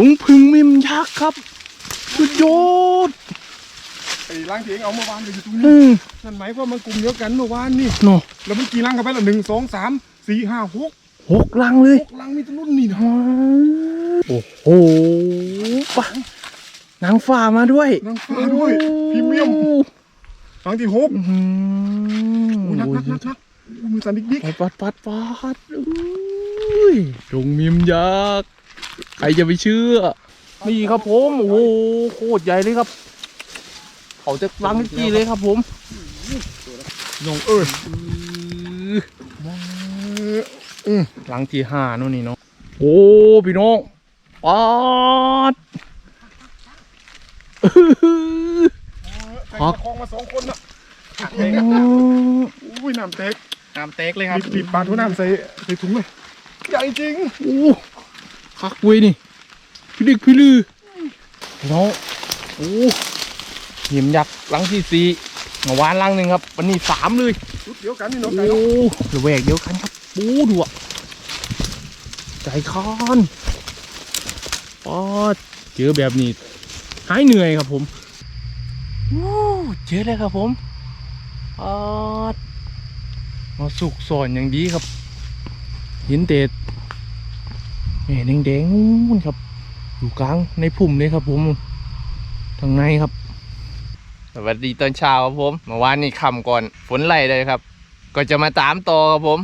ตุงพึ่งมิมยักษ์ครับสุดยอดไอ้ร่างที่เองเอาเมื่อวานไปอยู่ตรงอืนี้มนั่นหมายความว่ามันกลุ่มเดียวกันเมื่อวานนี่เนาะแล้วมันกี่รังกันไปละหนึ่งสองสามสี่ห้าหกหกลังเลยหกรังมีแตัวรุ่นนี่นะโอ้โหปะนางฟ้ามาด้วยนางฟ้าด้วยพรีเมียมรังที่หกอื้อหือโอ้ยนักนักนักนักโอ้ยมือสั่นดิ๊กดิ๊กปัดปัดปัดปัดอุ้ยตรงมิมยักษ์ ใครจะไปเชื่อ นี่ครับผมโอ้โหโคตรใหญ่เลยครับ เขาจะลังกี่เลยครับผมน้องเอ้ยอืมหลังที่ห้านู่นนี่เนาะโอ้พี่น้องปาดใครประคองมาสองคนน่ะอุ้ยน้ำแตกน้ำเต็กเลยครับบีบบีบปลาทุกน้ำใส่ใส่ถุงเลยใหญ่จริงโอ้ คักเว้ยนี่พี่ดิกพี่ลือพี่น้องโอ้เหียมยักษ์หลังที่สี่เมื่อวานหลังหนึ่งครับ วันนี้สามเลยชุดเดียวกันนี่โอ้เนาะไก่เนาะเดี๋ยวแหวกเดียวกันครับปูดูอะใจคอนปอดเจอแบบนี้หายเหนื่อยครับผมโอ้เจอเลยครับผมปอดมาสุกสอนอย่างดีครับ หินเด็ด แม่แดงๆนู่นครับ อยู่กลางในพุ่มเลยครับ ผมทางในครับ สวัสดีตอนเช้าครับผมเมื่อวานนี้ค่ำก่อนฝนไหลเลยครับ ก็จะมาตามต่อครับผม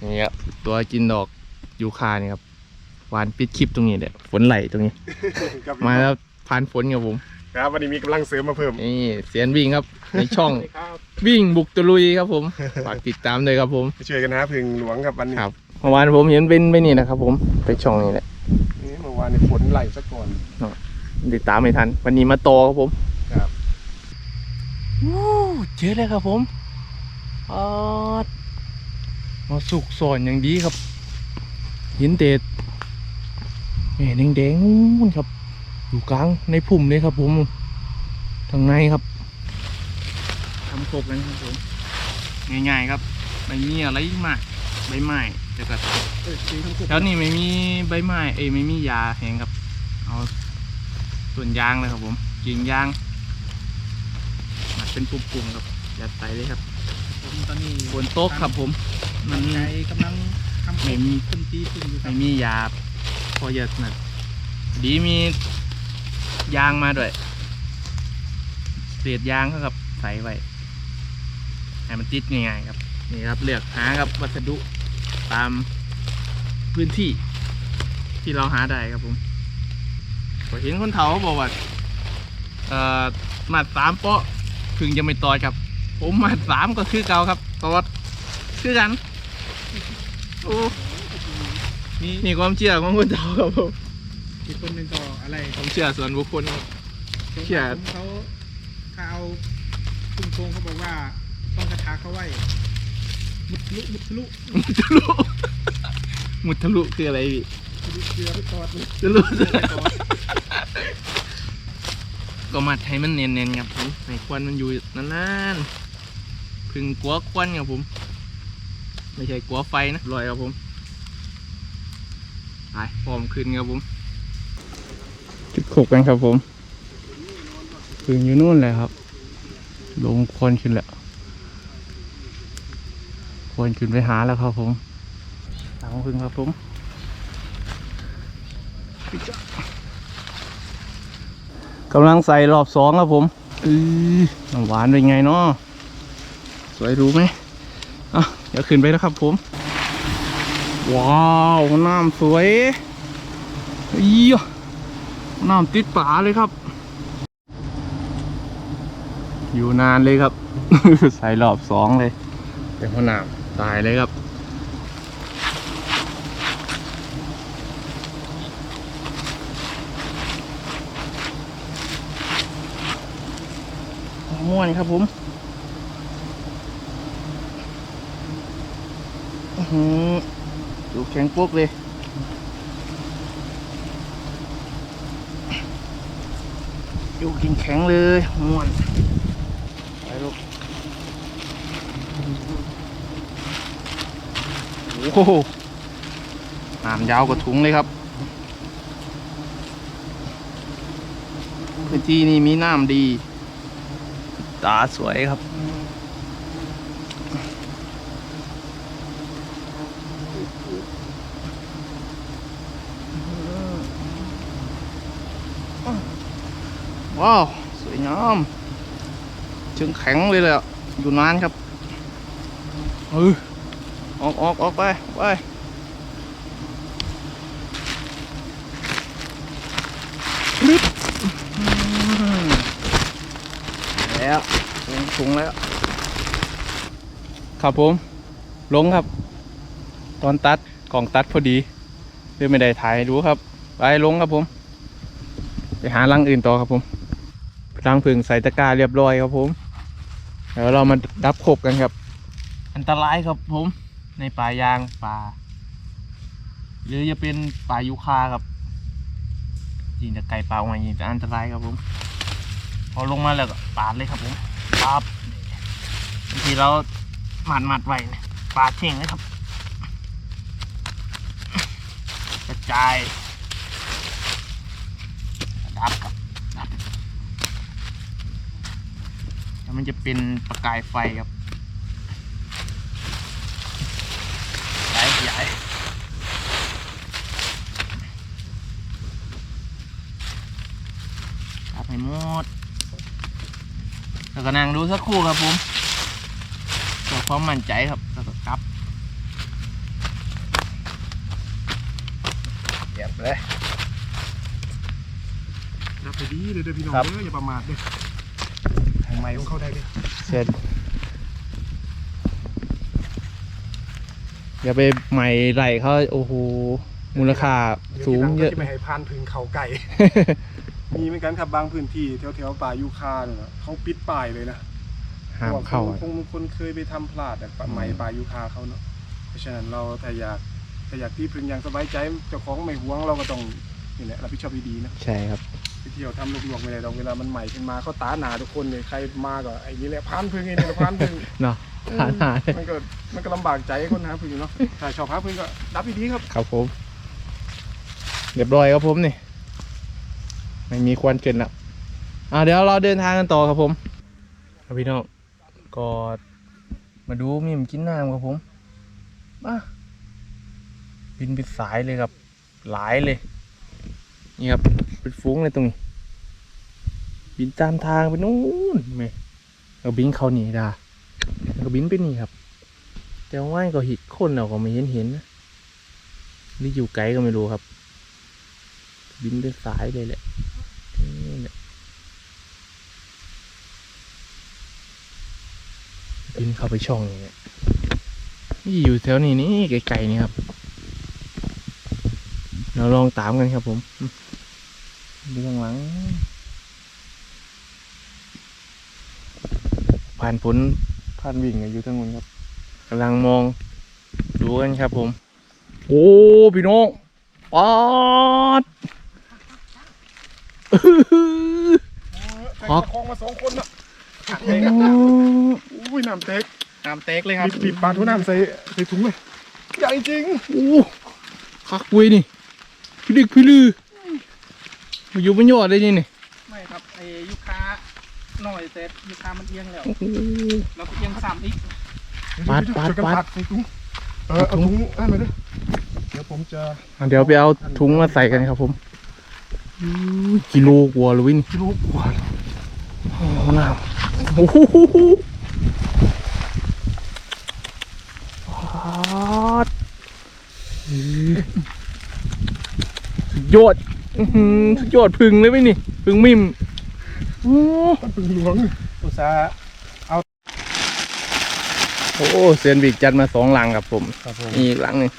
นี่ครับตัวกินดอกยูคานี่ครับวานปิดคลิปตรงนี้เด็ดฝนไหลตรงนี้ครับมาแล้วผ่านฝนครับผม ครับวันนี้มีกำลังเสริมมาเพิ่มนี่เสียนวิ่งครับ ในช่องครับวิ่งบุกตะลุยครับผมฝากติดตามเลยครับผมช่วยกันหาพึ่งหลวงครับวันนี้ครับเมื่อวานผมเห็นเป็นไปนี่นะครับ ผมไปช่องนี้แหละนี่เมื่อวานนี่ฝนไหลซะก่อนติดตามไม่ทัน วันนี้มาโตอครับผมครับโอ้เจอเลยครับผมออดมาสุกสอนอย่างดีครับหินเด็ดแม่แดงๆนู่นครับ อยู่กลางในพุ่มเลยครับ ผมทางในครับทำครบแล้วครับผมง่ายๆครับไม่มีอะไรมากใบไม้แต่ก็ เอ้ยจริงทั้งคู่แถวนี้ไม่มีใบไม้เอ้ยไม่มียาแห้งครับ เอาส่วนยางเลยครับผมกิ่งยางมัดเป็นปุ่มๆครับยัดใส่เลยครับผมตอนนี้บนโต๊ะครับผม มันใจกำลังทำไม่มีขึ้นตีขึ้นอยู่ครัไม่บมียาพอเยอะนะดีมียางมาด้วยเศษยางเขาครับใส่ไว้ให้มันติดง่ายๆครับนี่ครับเลือกหาครับวัสดุ ตามพื้นที่ที่เราหาได้ครับผมก็เห็นคนเฒ่าเขาบอกว่าเอ่อมาดสามเปาะถึงจะไม่ตอดครับ ผมมาดสามก็คือเก่าครับตอดคือกันโอ้นี่นี่ความเชื่อของคนเฒ่าครับผมอีกคนหนึ่งก็อะไรความเชื่อส่วนบุคคลครับ เชี่ยเขาเขาเอาคุณโกงเขาบอกว่าต้องกระทาเขาไว้ มุดทะลุมุดทะลุมุทะลุมุทะลุคืออะไรพี่ทะลุเกลือไปตอดเลยทะลุเกลือไปตอดก็มัดให้มันเนียนๆครับผมให้ควันมันอยู่นานๆพึ่งกลัวควันครับผม ไม่ใช่กลัวไฟนะลอยครับผมไปพร้อมขึ้นครับผมจุดขกกันครับผมพึ่งอยู่นู่นเลยครับ ลงควันขึ้นแล้วค วนขึ้นไปหาแล้วครับผมตามพึ่งครับผมกำลังใส่รอบสองครับผมอือหวานเป็นไงเนาะสวยรู้ไหมอะเดี๋ยวขึ้นไปแล้วครับผม ว้าวน้ำสวยอียน้ำติดป่าเลยครับ อยู่นานเลยครับ ใส่รอบสองเลย แต่พอน้ำ ตายเลยครับ ม่วนครับผมอื้อหือดูแข็งปุ๊กเลยอยู่กินแข็งเลยม่วน โหน้ำยาวกว่าถุงเลยครับ พื้นที่นี่มีน้ำดี ตาสวยครับ ว้าว สวยงามจึงแข็งเลยเลยอยู่นานครับเออ ออกออกออกไปไปรึบแล้วลงถุงแล้ว ครับผม ลงครับ ตอนตัดกล่องตัดพอดีเลยไม่ได้ถ่ายให้ดูครับ ไปลงครับผม ไปหารังอื่นต่อครับผมรังผึ่งใส่ตะกร้าเรียบร้อยครับผม เดี๋ยวเรามาดับขบกันครับ อันตรายครับผม ในป่ายางป่า หรือจะเป็นป่ายูคาครับยิงแต่ไก่ป่าออกมายิงแต่อันตรายครับผม พอลงมาแล้วก็ปาดเลยครับผมปาบบางทีเราหมัดหมัดไว้เนี่ยปาดเท่งเลยครับ กระจายดับครับดับแล้วมันจะเป็นประกายไฟครับใหญ่ใหญ่ดับ ให้หมด แล้วก็นั่งดูสักครู่ครับผมเพื่อความมั่นใจครับแล้วก็กลับเรียบเลยนับไปดีเลยเด้อพี่น้องครับ เด้ออย่าประมาทเด้อทางไม้ของเขาได้เด้อเสร็จ อย่าไปใหม่ไหลเขาโอ้โห มูลค่าสูงเยอะ ดี๋วทีหลัขาจะไม่ให้พานพึ่งเขาไก่ มีเหมือนกันครับบางพื้นที่แถวแถวๆป่ายูคาเนี่ยนะเขาปิดป้ายเลยนะห้ามเข้าพระว่คงคงคนเคยไปทำพลาดแต่ป่าใหม่ป่ายูคาเขาเนาะเพราะฉะนั้นเราถ้าอยากถ้าอยากที่พึ่งอย่างสบายใจเจ้าของไม่หวงเราก็ต้องนี่แหละรับผิดชอบดีๆนะใช่ครับไปเที่ยวทำลวกๆไม่ได้ดอกเวลามันใหม่ขึ้นมาเขาตาหนาทุกคนเลยใครมาก็ไอ้นี่แหละพานพึ่งไอ้นี่แหละพานพึ่งเนาะหาหามันก็มันก็ลำบากใจคนหาพึ่งเนาะถ้าชอบหาพึ่งก็รับดีๆครับครับผมเรียบร้อยครับผมนี่ ไม่มีควันเกินละอ่าเดี๋ยวเราเดินทางกันต่อครับผมครับพี่น้องก็มาดูมิมกินน้ำครับผมมาบินเป็นสายเลยครับ หลายเลย นี่ครับเป็นฟุ้งเลยตรงนี้ บินตามทางไปนู่นเมแล้วบินเขาหนีดาแล้วก็บินไปนี่ครับ แต่ว่าก็หิดคนเราก็ไม่เห็นเห็นนะหรืออยู่ไกลก็ไม่รู้ครับ บินเป็นสายเลยแหละนี่แหละบิน เข้าไปช่องนี้เนี่ยนี่อยู่แถวนี้นี่ไกลๆนี่ครับ เราลองตามกันครับผมอืมดูข้างหลัง ผ่านผลผ่านวิ่งอยู่ทั้งหมดครับกำลังมองดูกันครับผม โอ้พี่น้องปอดใส่ประคองมาสองคนนะ โอ้อุ้ยน้ำเต็กน้ำเต็กเลยครับบีบบีบปลาทุน้ำใส่ใส่ถุงเลยใหญ่จริงโอ้คักเว้ยนี่พี่ดึกพี่ลือมาอยู่บนยอดเลยนี่นี่ไม่ครับไอ้ยูคาหน่อยเสร็จยูคามันเอียงแล้วโอ้โหเราก็เอียงสามอีกปาดปาดช่วยกันปาดปาดใส่ถุงเออเอาถุงให้มาด้วยเดี๋ยวผมจะอะเดี๋ยวไปเอาถุงมาใส่กันครับผมอู้ยกิโลกว่าเลยเวินี่กิโลกว่าโอ้โห น้ำโอ้โหปาดสุดยอดอื้อหือสุดยอดพึ่งเลยไหมนี่พึ่งมิมโอ้มันเป็นหลวงอุตสาห์เอาโอ้เซียนบิกจัดมาสองลังครับผมครับผมนี่อีกลังหนึ่ง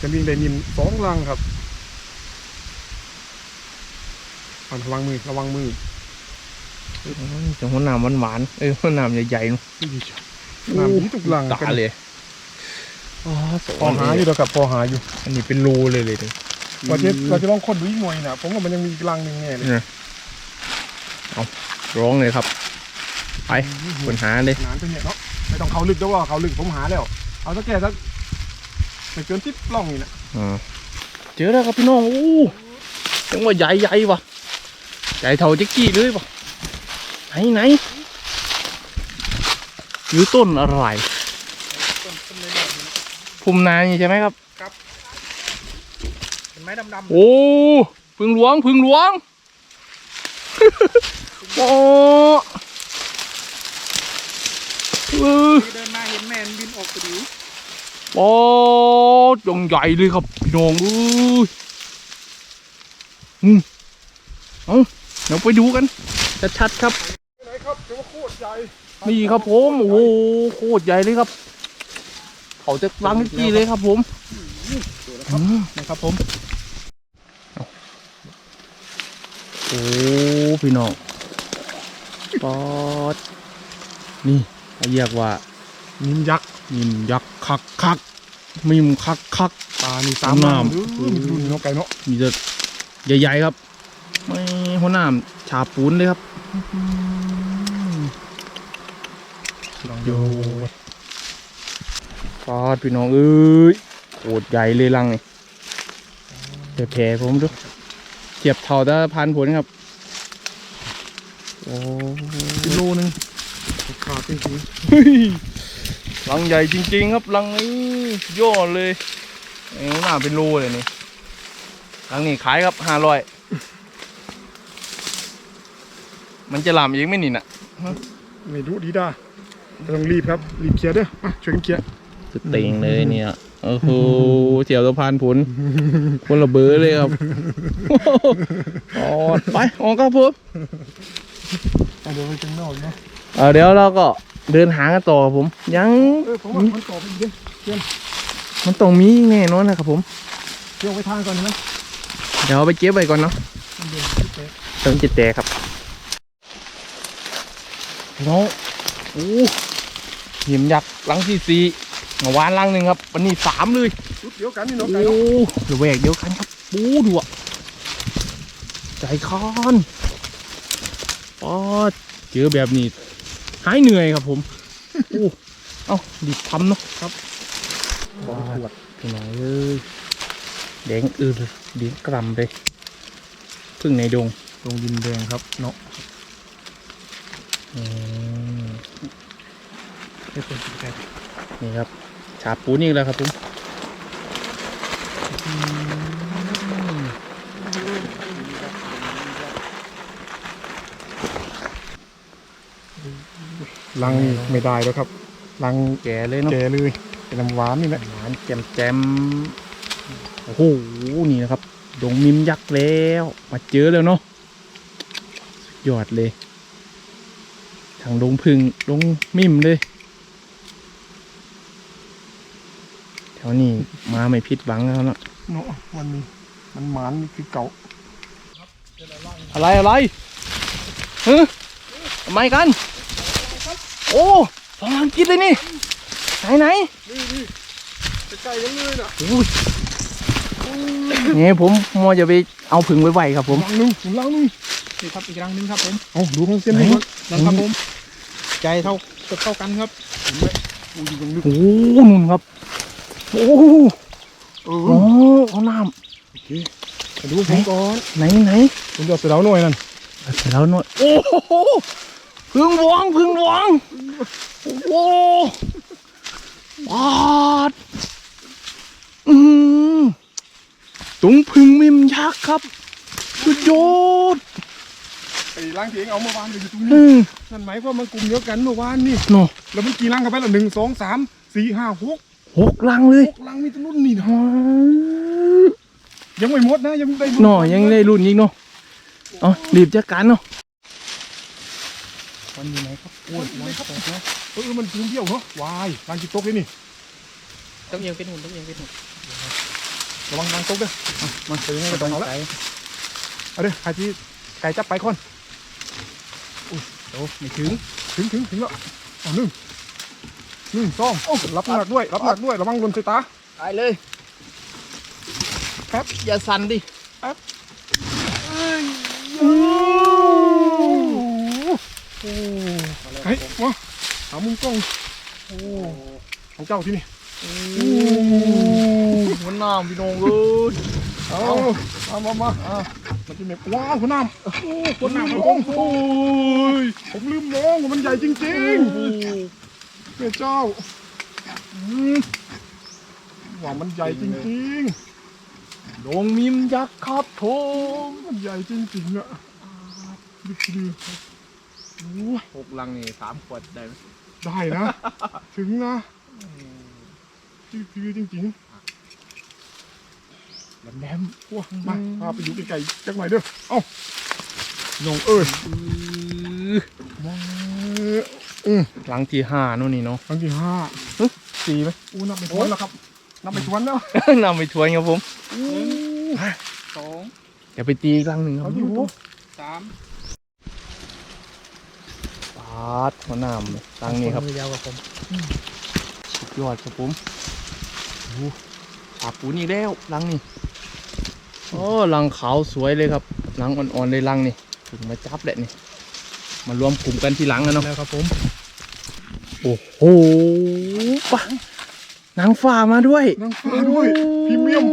จะวิ่งได้นินสองลังครับอ่อนระวังมือระวังมือ จังหัวหนามหวานๆเอ้ยหัวนามใหญ่ๆเนอะนี่จ้ำนี้ทุกลังตาเลยพอหาอยู่แล้วกับพอหาอยู่ อันนี้เป็นรูเลยเลยดิว่าจะเราจะลองคนดูอีกหน่วยนะผมว่ามันยังมีกลังหนึ่งแน่เลยร้องเลยครับ ไปคนหาเลยนานไปเนี่ยเนาะไม่ต้องเขาลึกด้วยว่าเขาลึกผมหาแล้ว เอาสักแก่สักไม่เกินทิปล่องนี่นะอ่าเจอแล้วครับพี่น้องโอ้จังว่าใหญ่ใหญ่ๆวะใจเท่าแจ็กกี้เลยปะ ไหนไหนอยู่ต้นอะไรต้นต้นเลยเนี่ยภูมินานี่ใช่ไหมครับเห็นไหมดำๆโอ้พึ่งหลวงพึ่งหลวงโอ้เออที่เดินมาเห็นแมนบินออกพอดีโอ้จงใหญ่เลยครับพี่น้องเอ้ยอืมเอาเดี๋ยวไปดูกันชัดๆครับไหนครับ นี่ครับผมโอ้โหโคตรใหญ่เลยครับ เขาจะลังกี้เลยครับผมอืมนะครับผมโอ้พี่น้องปอดนี่เขาเรียกว่ามิมยักษ์มิมยักษ์คักคักมิมคักคักปลานี่สามน้ำน้ำเด้อมีรุ่นเนาะไก่เนาะมีแต่ใหญ่ๆครับ ไม่หัวหน้ำชาปูนเลยครับ ลองโยดูปอดพี่น้องเอ้ยโคตรใหญ่เลยลังนี่แผ่ๆผมดูเทียบเท่าตะพันผลครับ โอ้กิโลนึงขาดจริงเฮ้ยลังใหญ่จริงๆครับลังนี้ยอดเลยเอ้หน้าเป็นโลเลยนี่ลังนี้ขายครับห้าร้อยมันจะหลามเองไหม่นี่น่ะๆไม่รู้ดีด้า ต้องรีบครับรีบเคลียร์เด้ออะช่วยกันเคลียร์สุดเต็งเลยเนี่ยโอ้โหเจียวสะพานผลคนละเบอร์เลยครับออดไปออกครับผมอะเดี๋ยวไปข้างนอกเนาะเออเดี๋ยวเราก็เดินหากันต่อครับผม ยังเออผมว่ามันต่อไปอีกเด้อมันต้องมีแน่นอนนะครับผมเที่ยวไปทางก่อนนะเดี๋ยวเอาไปเก็บไว้ก่อนเนาะเดี๋ยวพี่เป๊ะเติมจิตแตกครับน้อง โอ้หิมยักษ์ลังที่สี่เมื่อวานลังหนึ่งครับวันนี้สามเลยชุดเดียวกันนี่โอ้เนาะไก่เนาะระแวกเดียวกันครับปูดูอะใจคอนปอดเจอแบบนี้หายเหนื่อยครับผมโอ้เอ้าดิบทำเนาะครับปอดพี่น้องเอ้ยแดงอือเดียงกรำเลยพึ่งในดงตรงดินแดงครับเนาะ อืมเดี๋ยวเป็นไก่นี่ครับฉาบปูนี่แหล้วครับผมอืมลังนี่ไม่ได้แล้วครับลังแก่เลยเนาะแก่เลยเป็นน้ำหวานนี่แหละหวานแจมแจมโอ้โหนี่นะครับ ดงมิมยักษ์แล้ว มาเจอแล้วเนาะสุดยอดเลยทางดงพึ่งดงมิมเลย แถวนี้มาไม่ผิดหวังแล้วเนาะเนาะวันนี้มันหมานนี่คือเก่า อะไรอะไรเฮ้ยทำไมกัน โอ้สองลังกินเลยนี่ ไหนไหนนี่นี่ใกล้ๆกันเลยนะอุ้ยนี่ผมมัวจะไปเอาผึ่งไว้ไวครับผมลังนึงผมลังนึงนี่ครับอีกรังหนึงครับผมเอาดูของเส้นไหนนี้ก่อนนั่นครับผม ใจเท่าเกือบเท่ากันครับอู้ยยังลึกโอ้นุ่นครับ โอ้เอโหอเอาน้โอเคไปดูผมก่อนำไหนไหนผมจะเอาเสยดาวหน่อยนั่นเสร็จแล้วหน่อยโอ้โหพึ่งหลวงพึ่งหลวงโอ้โหปาดอืมตุงพึ่งมิมยักษ์ครับสุดยอดไอ้ล้างที่เองเอาเมื่อวานไปอยู่ตรงอืนี้มนั่นหมายความว่ามันกลุ่มเดียวกันเมื่อวานนี่เนาะแล้วมันกี่ลังกันไปละหนึ่งสองสามสี่ห้าหก หกลังเลยหกลังมีแตัวรุ่นนี่นะอ๋อยังไม่หมดนะยังได้รุ่หน่อยังได้รุ่นอีกเนาะเอ๋อรีบจัดการเนาะวันอยู่ไหนครับโอ้ยลังแตกนะเออมันพื้นเดียวเหรอวายลังกี่ตกเลยนี่ต้องเอียงเป็นหุ่นต้องเอียงเป็นหุ่นระวังลังตกเด้ออะมาไปยังไงก็ต้องเอาละเอาเด้อใครที่ไก่จับไปคนอุ้ยโอ้ไม่ถึงถึงถึงถึงแล้วเอาหนึ่ง หนึ่งสองโอ้รับหนักด้วย รับหนักด้วย ระวังหล่นใส่ตาไปเลยแป๊บอย่าสั่นดิโอ้โหไก่มาหามุมกล้อง โอ้ของเจ้าที่นี่มันน้ำพี่น้องเลยเอามามามามันจะเหน็บว้าวคุณน้ำโอ้โหคุณน้ำครับผมโอ้ยผมลืมมองว่ามันใหญ่จริงๆ แม่เจ้าอืมว่ามันใหญ่จริงดงมิมยักษ์ครับผมๆมันใหญ่จริงๆอะดูดิโอ้ยหกลังนี่สามขวดได้ไหมได้นะ ถึงนะจืดๆจริงๆแหลมว้ามาพาไปอยู่ไกลๆจักหน่อยเด้อเอ้าน้องเอ้ยๆอื้ อมาอืมลังที่ห้านู่นนี่เนาะครั้งที่ห้าสี่ไหมอู้นับไปทวนแล้วครับนับไปทวนแล้วนำไปทวนครับผมอู้สองเดี๋ยวไปตีอีกลังหนึ่งคครัรั้บงที่หกสามปาดหัวหน้ำเลยลังนี้ครับมือยาวกับผมสุดยอดครับผมโอ้ปากปูนี่แล้วลังนี่โอ้ลังขาวสวยเลยครับลังอ่อนๆเลยลังนี่ถึงมาจับแหละนี่มารวมกลุ่มกันที่หลังกันเนาะแล้วครับผม โอ้โหปะนางฟ้ามาด้วยนางฟ้าด้วยพรีเมียม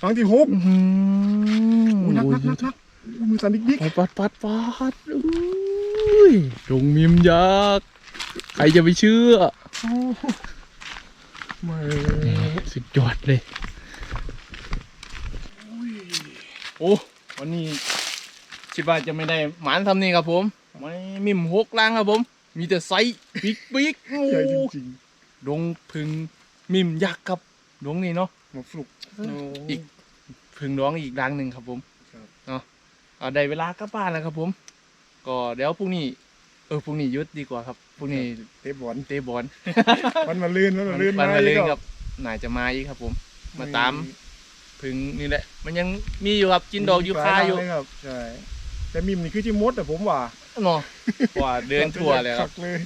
ครั้งที่หกอื้อหืออู้นักนักนักนักอู้มือสั่นดิ๊กดิ๊กปัดปัดปัดปัดอุ้ยดงมิมยักษ์ใครจะไปเชื่อโอ้ไม่สุดยอดเลยโอ้วันนี้คิดว่าจะไม่ได้หมานทำนี่ครับผมไม่มิมหกล่างครับผม มีแต่ไซส์บิ๊กบิ๊กโอ้ใหญ่จริงดงพึ่งมิมยักษ์ครับดงนี่เนาะ ๆมาฟลุกอีก พึ่งร้องอีกรังหนึ่งครับผมครับ เนาะเอาได้เวลากลับบ้านแล้วครับผม ก็เดี๋ยวพรุ่งนี้ เออพรุ่งนี้หยุดดีกว่าครับพรุ่งนี้เตะบอลเตะบอลมันมาลื่นมันมาลื่นมันมาเล่นอีกครับน่าจะมาอีกครับผม มาตาม พึ่งนี่แหละ มันยังมีอยู่ครับกินดอกยูคาอยู่มีปลครับใช่แต่มิมนี่คือจิมดแต่ผมว่า เนาะว่าเดินทัวร์เลยครับขักเลย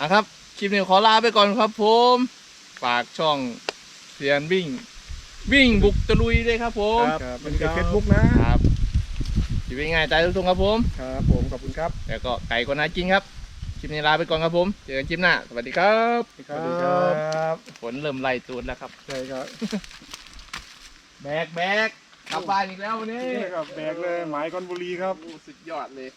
อะครับ คลิปนี้ขอลาไปก่อนครับผมฝากช่องเสียนวิ่ง วิ่งบุกตะลุยด้วยครับ ผมครับเป็นเฟซบุ๊กนะครับอยู่เป็นไงใจทุกทงครับผมครับผมขอบคุณครับแล้วก็ไก่คนน่ากินครับคลิปนี้ลาไปก่อนครับผมเจอกันคลิปหน้าสวัสดีครับสวัสดีครับฝนเริ่มไล่ตูดแล้วครับใช่ครับแบกแบกกลับบ้านอีกแล้ววันนี้นี่ครับแบกเลยหมายกอนบุรีครับโอ้สุดยอดเลย